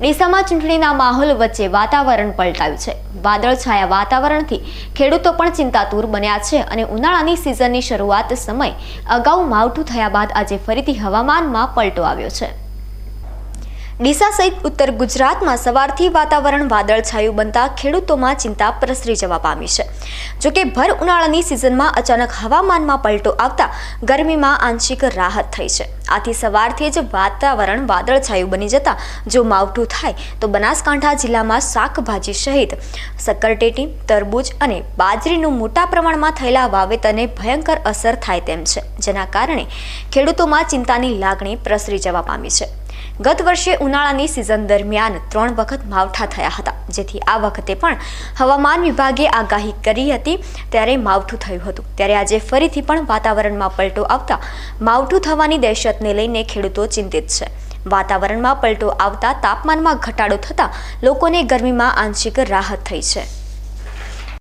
ડીસામાં ચૂંટણીના માહોલ વચ્ચે વાતાવરણ પલટાયું છે. વાદળછાયા વાતાવરણથી ખેડૂતો પણ ચિંતાતુર બન્યા છે અને ઉનાળાની સિઝનની શરૂઆત સમય અગાઉ માવઠું થયા બાદ આજે ફરીથી હવામાનમાં પલટો આવ્યો છે. ડીસા સહિત ઉત્તર ગુજરાતમાં સવારથી વાતાવરણ વાદળછાયું બનતા ખેડૂતોમાં ચિંતા પ્રસરી જવા પામી છે. જોકે ભર ઉનાળાની સિઝનમાં અચાનક હવામાનમાં પલટો આવતા ગરમીમાં આંશિક રાહત થઈ છે. આથી સવારથી જ વાતાવરણ વાદળછાયું બની જતા જો માવઠું થાય તો બનાસકાંઠા જિલ્લામાં શાકભાજી સહિત શક્કરટેટી તરબૂચ અને બાજરીનું મોટા પ્રમાણમાં થયેલા વાવેતરને ભયંકર અસર થાય તેમ છે. જેના કારણે ખેડૂતોમાં ચિંતાની લાગણી પ્રસરી જવા પામી છે. ગત વર્ષે ઉનાળાની સિઝન દરમિયાન ત્રણ વખત માવઠા થયા હતા. જેથી આ વખતે પણ હવામાન વિભાગે આગાહી કરી હતી ત્યારે માવઠું થયું હતું. ત્યારે આજે ફરીથી પણ વાતાવરણમાં પલટો આવતા માવઠું થવાની દહેશતને લઈને ખેડૂતો ચિંતિત છે. વાતાવરણમાં પલટો આવતા તાપમાનમાં ઘટાડો થતાં લોકોને ગરમીમાં આંશિક રાહત થઈ છે.